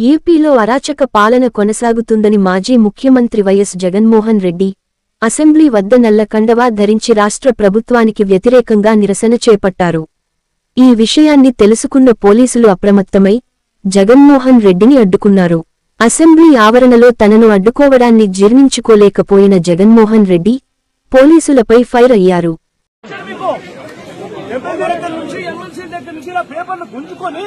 ఏపీలో అరాచక పాలన కొనసాగుతుందని మాజీ ముఖ్యమంత్రి వైఎస్ జగన్మోహన్ రెడ్డి అసెంబ్లీ వద్ద నల్ల కండవా ధరించి రాష్ట్ర ప్రభుత్వానికి వ్యతిరేకంగా నిరసన చేపట్టారు. ఈ విషయాన్ని తెలుసుకున్న పోలీసులు అప్రమత్తమై జగన్మోహన్ రెడ్డిని అడ్డుకున్నారు. అసెంబ్లీ ఆవరణలో తనను అడ్డుకోవడాన్ని జీర్ణించుకోలేకపోయిన జగన్మోహన్ రెడ్డి పోలీసులపై ఫైర్ అయ్యారు. దగ్గర నుంచి ఎమ్మెల్సీ దగ్గర నుంచి ఇలా పేపర్లు గుంజుకొని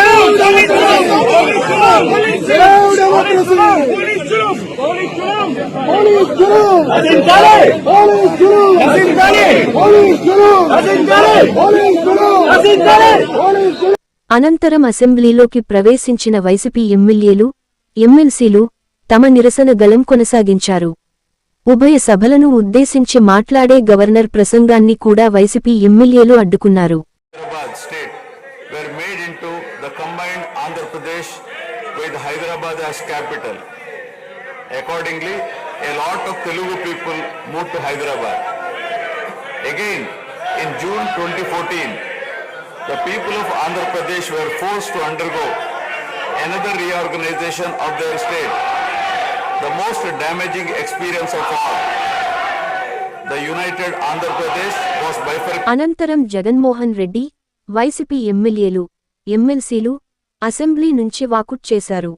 అనంతరం అసెంబ్లీలోకి ప్రవేశించిన వైసీపీ ఎమ్మెల్యేలు ఎమ్మెల్సీలు తమ నిరసన గలం కొనసాగించారు ఉభయ సభలను ఉద్దేశించి మాట్లాడే గవర్నర్ ప్రసంగాన్ని కూడా వైసీపీ ఎమ్మెల్యేలు అడ్డుకున్నారు with Hyderabad as capital. Accordingly, a lot of Telugu people moved to Hyderabad. Again, in June 2014, the people of Andhra Pradesh were forced to undergo another reorganization of their state, the most damaging experience of all. The united Andhra Pradesh was bifurcated. అనంతరం Jaganmohan Reddy YCP ఎమ్మెల్యేలు ఎమ్మెల్సీలు assembly నుంచి వాకుట్ చేశారు